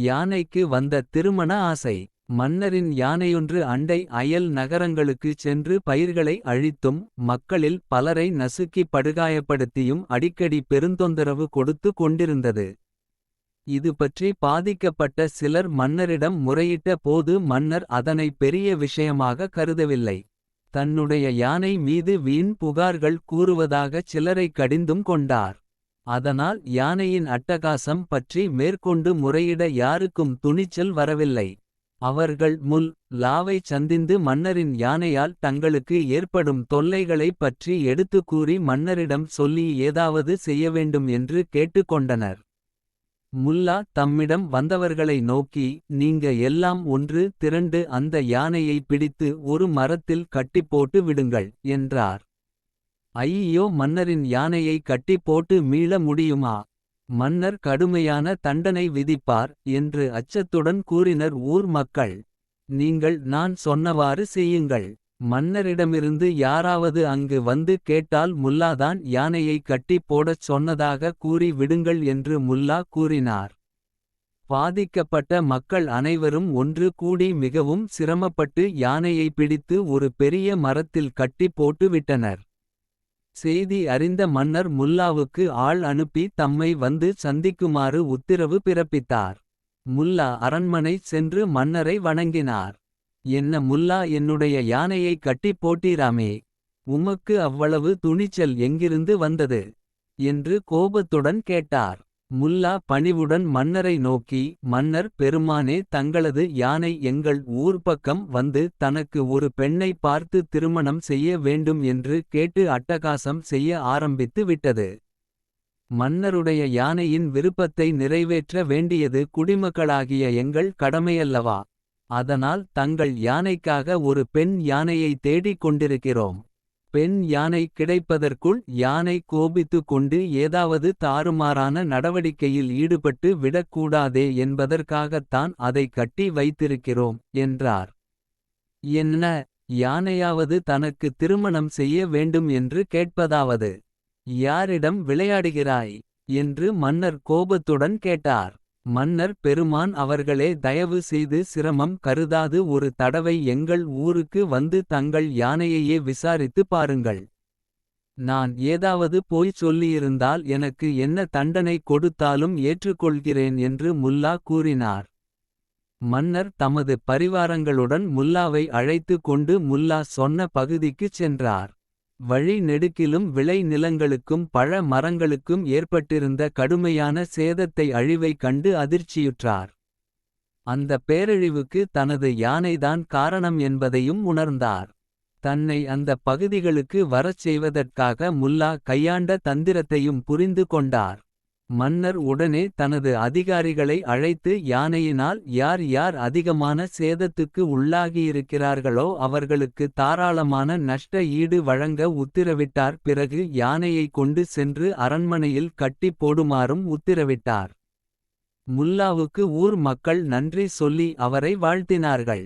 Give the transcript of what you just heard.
யானைக்கு வந்த திருமண ஆசை. மன்னரின் யானையொன்று அண்டை அயல் நகரங்களுக்குச் சென்று பயிர்களை அழித்தும் மக்களில் பலரை நசுக்கி படுகாயப்படுத்தியும் அடிக்கடி பெருந்தொந்தரவு கொடுத்து கொண்டிருந்தது. இது பற்றி பாதிக்கப்பட்ட சிலர் மன்னரிடம் முறையிட்ட போது மன்னர் அதனை பெரிய விஷயமாக கருதவில்லை. தன்னுடைய யானை மீது வீண் புகார்கள் கூறுவதாகச் சிலரை கடிந்தும் கொண்டார். அதனால் யானையின் அட்டகாசம் பற்றி மேற்கொண்டு முறையிட யாருக்கும் துணிச்சல் வரவில்லை. அவர்கள் முல் லாவை சந்திந்து மன்னரின் யானையால் தங்களுக்கு ஏற்படும் தொல்லைகளைப் பற்றி எடுத்து கூறி மன்னரிடம் சொல்லி ஏதாவது செய்ய வேண்டும் என்று கேட்டுக்கொண்டனர். முல்லா தம்மிடம் வந்தவர்களை நோக்கி நீங்க எல்லாம் ஒன்று திரண்டு அந்த யானையை பிடித்து ஒரு மரத்தில் கட்டிப்போட்டு விடுங்கள் என்றார். ஐயோ மன்னரின் யானையை கட்டிப்போட்டு மீள முடியுமா? மன்னர் கடுமையான தண்டனை விதிப்பார் என்று அச்சத்துடன் கூறினர் ஊர் மக்கள். நீங்கள் நான் சொன்னவாறு செய்யுங்கள். மன்னரிடமிருந்து யாராவது அங்கு வந்து கேட்டால் முல்லாதான் யானையை கட்டி போடச் சொன்னதாக கூறி விடுங்கள் என்று முல்லா கூறினார். பாதிக்கப்பட்ட மக்கள் அனைவரும் ஒன்று கூடி மிகவும் சிரமப்பட்டு யானையை பிடித்து ஒரு பெரிய மரத்தில் கட்டி போட்டு விட்டனர். செய்தி அறிந்த மன்னர் முல்லாவுக்கு ஆள் அனுப்பி தம்மை வந்து சந்திக்குமாறு உத்தரவு பிறப்பித்தார். முல்லா அரண்மனை சென்று மன்னரை வணங்கினார். என்ன முல்லா என்னுடைய யானையை கட்டிப் போட்டீராமே? உமக்கு அவ்வளவு துணிச்சல் எங்கிருந்து வந்தது? என்று கோபத்துடன் கேட்டார். முல்லா பணிவுடன் மன்னரை நோக்கி மன்னர் பெருமானே தங்களது யானை எங்கள் ஊர் பக்கம் வந்து தனக்கு ஒரு பெண்ணை பார்த்து திருமணம் செய்ய வேண்டும் என்று கேட்டு அட்டகாசம் செய்ய ஆரம்பித்து விட்டது. மன்னருடைய யானையின் விருப்பத்தை நிறைவேற்ற வேண்டியது குடிமக்களாகிய எங்கள் கடமையல்லவா? அதனால் தங்கள் யானைக்காக ஒரு பெண் யானையை தேடிக் கொண்டிருக்கிறோம். பெண் யானை கிடைப்பதற்குள் யானை கோபித்து கொண்டு ஏதாவது தாறுமாறான நடவடிக்கையில் ஈடுபட்டு விடக்கூடாதே என்பதற்காகத்தான் அதை கட்டி வைத்திருக்கிறோம் என்றார். என்ன யானையாவது தனக்கு திருமணம் செய்ய வேண்டும் என்று கேட்பதாவது? யாரிடம் விளையாடுகிறாய்? என்று மன்னர் கோபத்துடன் கேட்டார். மன்னர் பெருமான் அவர்களே தயவு செய்து சிரமம் கருதாது ஒரு தடவை எங்கள் ஊருக்கு வந்து தங்கள் யானையையே விசாரித்து பாருங்கள். நான் ஏதாவது போய் சொல்லியிருந்தால் எனக்கு என்ன தண்டனை கொடுத்தாலும் ஏற்றுக்கொள்கிறேன் என்று முல்லா கூறினார். மன்னர் தமது பரிவாரங்களுடன் முல்லாவை அழைத்து கொண்டு முல்லா சொன்ன பகுதிக்குச் சென்றார். வழி நெடுக்கிலும் விளை நிலங்களுக்கும் பழ மரங்களுக்கும் ஏற்பட்டிருந்த கடுமையான சேதத்தை அழிவை கண்டு அதிர்ச்சியுற்றார். அந்த பேரழிவுக்கு தனது யானைதான் காரணம் என்பதையும் உணர்ந்தார். தன்னை அந்த பகுதிகளுக்கு வரச் செய்வதற்காக முல்லா கையாண்ட தந்திரத்தையும் புரிந்து கொண்டார். மன்னர் உடனே தனது அதிகாரிகளை அழைத்து யானையினால் யார் யார் அதிகமான சேதத்துக்கு உள்ளாகியிருக்கிறார்களோ அவர்களுக்கு தாராளமான நஷ்ட ஈடு வழங்க உத்திரவிட்டார். பிறகு யானையை கொண்டு சென்று அரண்மனையில் கட்டி போடுமாறும் உத்திரவிட்டார். முல்லாவுக்கு ஊர் மக்கள் நன்றி சொல்லி அவரை வாழ்த்தினார்கள்.